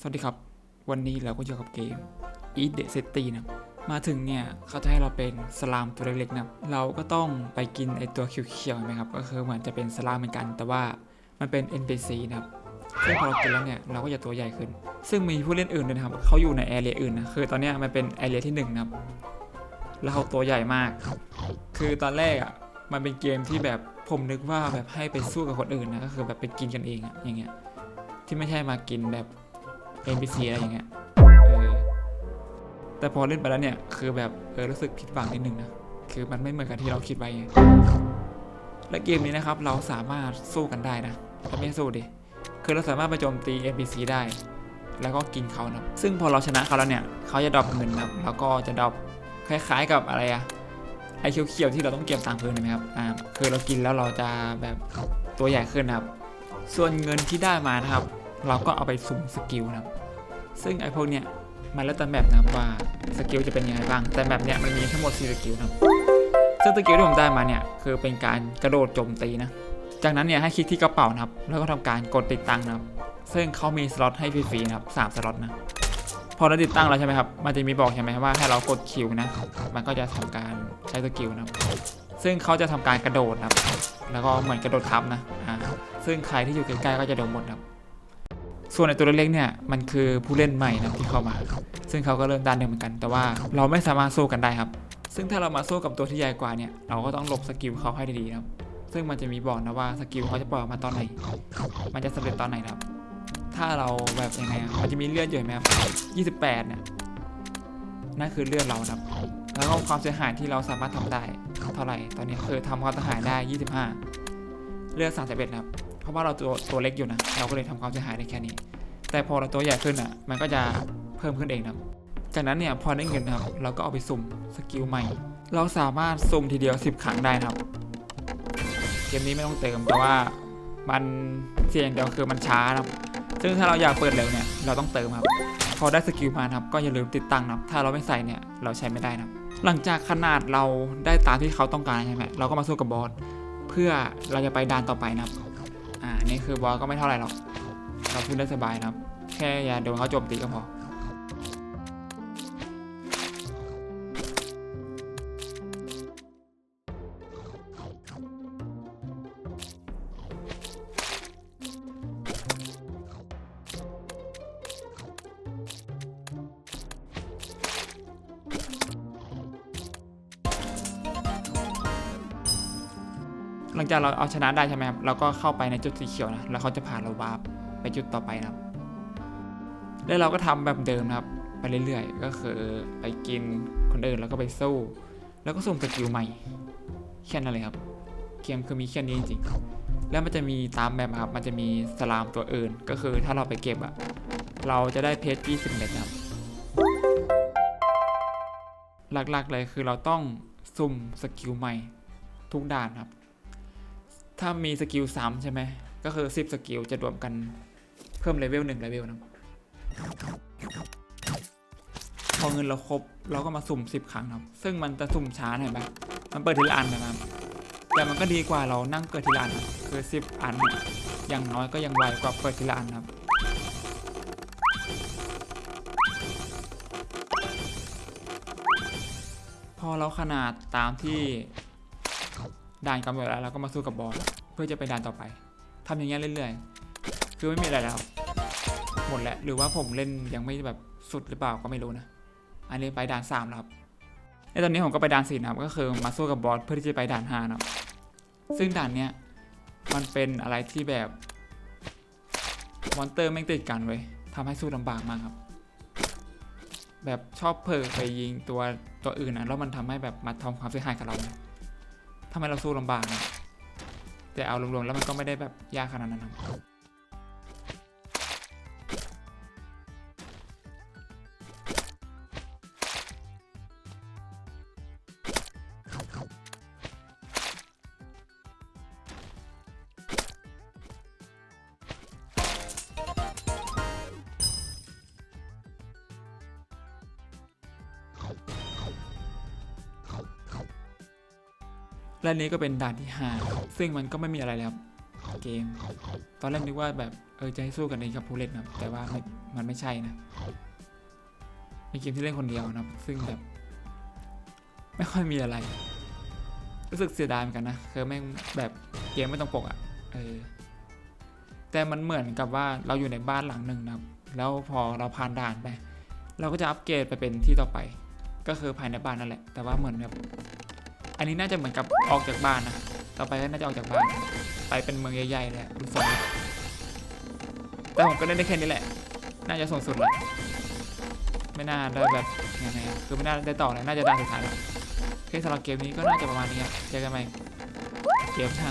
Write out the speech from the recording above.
สวัสดีครับ วันนี้เราก็อยู่กับเกม Eat the City นะ มาถึงเนี่ยเขาจะให้เราเป็นสลามตัวเล็กๆนะ เราก็ต้องไปกินไอตัวเขียวๆเห็นไหมครับ ก็คือเหมือนจะเป็นสลามเหมือนกัน แต่ว่ามันเป็น NPC นะครับซึ่งพอเรากินแล้วเนี่ยเราก็จะตัวใหญ่ขึ้น ซึ่งมีผู้เล่นอื่นด้วยนะครับเขาอยู่ในแอเรียอื่นนะคือตอนนี้มันเป็นแอเรียที่หนึ่งนะครับแล้วเขาตัวใหญ่มาก คือตอนแรกอะมันเป็นเกมที่แบบผมนึกว่าแบบให้ไปสู้กับคนอื่นนะก็คือแบบไปกินกันเองอะอย่างเงี้ยที่ไม่ใช่มากินแบบ NPC อะไรอย่างเงี้ยเออแต่พอเล่นไปแล้วเนี่ยคือแบบเออรู้สึกผิดหวังนิดนึงนะคือมันไม่เหมือนกับที่เราคิดไว้และเกมนี้นะครับเราสามารถสู้กันได้นะถ้าไม่สู้ดิคือเราสามารถไปโจมตี NPC ได้ แล้วก็กินเขานะซึ่งพอเราชนะเขาแล้วเนี่ยเขาจะดรอปเงินนะแล้วก็จะดรอปคล้าย ๆกับอะไรอะไอเขียวๆที่เราต้องเก็บตามพื้นเห็นไหมครับอ่าคือเรากินแล้วเราจะแบบตัวใหญ่ขึ้นนะครับ ส่วนเงินที่ได้มานะครับ เราก็เอาไปสุ่มสกิลนะครับซึ่งไอพวกเนี้ยมันแล้วแต่แบบนะว่าสกิลจะเป็นยังไงบ้าง แต่แบบเนี้ยมันมีทั้งหมด 4 สกิลนะครับซึ่งสกิลที่ผมได้มาเนี่ยคือเป็นการกระโดดโจมตีนะ จากนั้นเนี่ยให้คลิกที่กระเป๋านะครับ แล้วก็ทำการกดติดตั้งนะครับ ซึ่งเขามีสล็อตให้ฟรีๆนะครับสามสล็อตนะ พอเราติดตั้งแล้วใช่ไหมครับ มันจะมีบอกใช่ไหมว่าให้เรากดคิวนะ มันก็จะทำการใช้สกิลนะครับซึ่งเขาจะทำการกระโดดนะครับ แล้วก็เหมือนกระโดดทับนะ อ่า ซึ่งใครที่อยู่ใกล้ๆก็จะโดนหมดนะครับ ส่วนในตัวเล็กๆเนี่ยมันคือผู้เล่นใหม่นะที่เข้ามา ซึ่งเขาก็เริ่มด้านเดิมเหมือนกัน แต่ว่าเราไม่สามารถสู้กันได้ครับ ซึ่งถ้าเรามาสู้กับตัวที่ใหญ่กว่าเนี่ยเราก็ต้องหลบสกิลเขาให้ดีๆครับซึ่งมันจะมีบอกนะว่าสกิลเขาจะปล่อยออกมาตอนไหน มันจะสำเร็จตอนไหนครับ ถ้าเราแบบยังไงมันจะมีเลือดอยู่ไหมครับ 28 เนี่ย นั่นคือเลือดเรานะครับ แล้วก็ความเสียหายที่เราสามารถทำได้เท่าไหร่ ตอนนี้คือทำความเสียหายได้ 25 เลือด 31นะครับ เพราะว่าเราตัวตัวเล็กอยู่นะ เราก็เลยทำความเสียหายได้แค่นี้ แต่พอเราตัวใหญ่ขึ้นอะ มันก็จะเพิ่มขึ้นเองนะจากนั้นเนี่ยพอได้เงินนะครับ เราก็เอาไปสุ่มสกิลใหม่ เราสามารถสุ่มทีเดียว 10 ครั้งได้นะครับ เกมนี้ไม่ต้องเติมแต่ว่ามันเสียอย่างเดียวคือมันช้านะครับ ซึ่งถ้าเราอยากเปิดเร็วเนี่ยเราต้องเติมครับ พอได้สกิลมานะครับ ก็อย่าลืมติดตั้งนะครับ ถ้าเราไม่ใส่เนี่ยเราใช้ไม่ได้นะครับ หลังจากขนาดเราได้ตามที่เขาต้องการใช่ไหมเราก็มาสู้กับบอสเพื่อเราจะไปด่านต่อไปนะครับ อ่านี่คือบอสก็ไม่เท่าไหร่หรอกเราพูดได้สบายนะครับ แค่อย่าโดนเขาโจมตีก็พอ หลังจากเราเอาชนะได้ใช่ไหมครับ เราก็เข้าไปในจุดสีเขียวนะ แล้วเขาจะพาเราวาร์ปไปจุดต่อไปนะครับ แล้วเราก็ทำแบบเดิมนะครับ ไปเรื่อยๆ ก็คือไปกินคนอื่นแล้วก็ไปสู้ แล้วก็ส่งสกิลใหม่ แค่นั้นเลยครับ เกมคือมีแค่นี้จริงๆ แล้วมันจะมีตามแบบครับ มันจะมีสลามตัวอื่น ก็คือถ้าเราไปเก็บอะเราจะได้เพชร20 เม็ดนะครับ หลักๆเลยคือเราต้องสุ่มสกิลใหม่ทุกด่านครับ ถ้ามีสกิลซ้ำใช่ไหม ก็คือ 10 สกิลจะรวมกันเพิ่มเลเวล1เลเวลนะพอเงินเราครบเราก็มาสุ่ม 10 ครั้งครับ ซึ่งมันจะสุ่มช้าหน่อยไหมมันเปิดทีละอันนะครับ แต่มันก็ดีกว่าเรานั่งเปิดทีละอันคือ 10 อันอย่างน้อยก็ยังไวกว่าเปิดทีละอันครับพอเราขนาดตามที่ ด่านกำหนดแล้วเราก็มาสู้กับบอสเพื่อจะไปด่านต่อไปทำอย่างเงี้ยเรื่อยๆ คือไม่มีอะไรแล้ว หมดแล้วหรือว่าผมเล่นยังไม่แบบสุดหรือเปล่าก็ไม่รู้นะ อันนี้ไปด่านสามแล้วครับในตอนนี้ผมก็ไปด่านสี่นะครับก็คือมาสู้กับบอสเพื่อที่จะไปด่านห้านะครับซึ่งด่านเนี้ยมันเป็นอะไรที่แบบมอนเตอร์ไม่งติดกันเว้ยทำให้สู้ลำบากมากครับ แบบชอบเผลอไปยิงตัวตัวอื่นนะแล้วมันทำให้แบบมาทำความเสียหายกับเรานะ ทำไมเราสู้ลำบากนะแต่เอารวมๆแล้วมันก็ไม่ได้แบบยากขนาดนั้นครับ และนี้ก็เป็นด่านที่5ซึ่งมันก็ไม่มีอะไรแล้วเกม ตอนแรกนึกว่าแบบเออจะให้สู้กันเองกับผู้เล่นนะแต่ว่าไม่มันไม่ใช่นะเป็นเกมที่เล่นคนเดียวนะซึ่งแบบไม่ค่อยมีอะไร รู้สึกเสียดายเหมือนกันนะคือแม่งแบบเกมไม่ต้องปกอะ่ะเออแต่มันเหมือนกับว่าเราอยู่ในบ้านหลังหนึ่งนะแล้วพอเราผ่านด่านไป เราก็จะอัปเกรดไปเป็นที่ต่อไป ก็คือภายในบ้านนั่นแหละ แต่ว่าเหมือนแบบ อันนี้น่าจะเหมือนกับออกจากบ้านนะ ต่อไปก็น่าจะออกจากบ้าน ไปเป็นเมืองใหญ่ๆเลยรู้สึกแต่ผมก็เล่นได้แค่นี้แหละ น่าจะสูงสุดละไม่น่าได้แบบยังไงคือไม่น่าได้ต่อเลยน่าจะได้สุดท้ายแล้วโอเคสำหรับเกมนี้ก็น่าจะประมาณนี้ครับเจอกันใหม่เกมหน้า